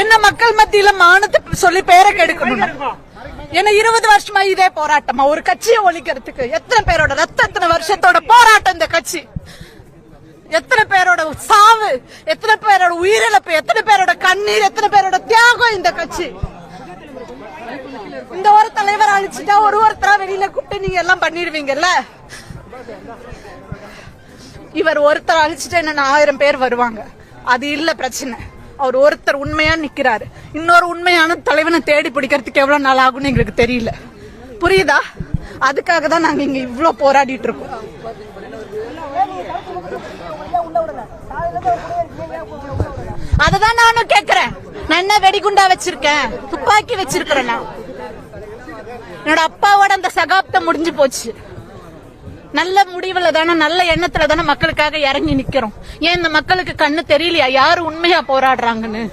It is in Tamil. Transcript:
என்ன மக்கள் மத்தியில மானத்தை சொல்லி பேரை கெடுக்கணும் என்ன இருபது வருஷமா இதே போராட்டமா? ஒரு கட்சியை ஒழிக்கிறதுக்கு எத்தனை பேரோட ரத்த எத்தனை வருஷத்தோட போராட்டம் இந்த கட்சி? எத்தனை பேரோட சாவு எத்தனை பேரோட உயிரிழப்பு எத்தனை பேரோட கண்ணீர் எத்தனை பேரோட தியாகம் இந்த கட்சி? இந்த ஒரு தலைவர் அழிச்சுட்டா ஒரு ஒருத்தரா வெளியில கூப்பிட்டு நீங்க எல்லாம் பண்ணிடுவீங்கல்ல? இவர் ஒருத்தர் அழிச்சுட்டு என்ன ஆயிரம் பேர் வருவாங்க. அது இல்ல பிரச்சனை. அவர் ஒருத்தர் உண்மையா நிக்கிறாரு. இன்னொரு உண்மையான தலைவனை தேடி பிடிக்கிறதுக்கு எவ்வளவு நாள் ஆகும்னு எங்களுக்கு தெரியல. புரியுதா? அதுக்காக தான் நாங்க இங்க இவ்வளவு போராடிட்டு இருக்கோம். அததான் நானும் கேக்குறேன். நான் என்ன வெடிகுண்டா வச்சிருக்கேன்? துப்பாக்கி வச்சிருக்கிறேன் நான். என்னோட அப்பாவோட அந்த சகாப்தம் முடிஞ்சு போச்சு. நல்ல முடிவுல தானே நல்ல எண்ணத்துல தானே மக்களுக்காக இறங்கி நிக்கிறோம். ஏன் இந்த மக்களுக்கு கண்ணு தெரியலையா? யாரு உண்மையா போராடுறாங்கன்னு?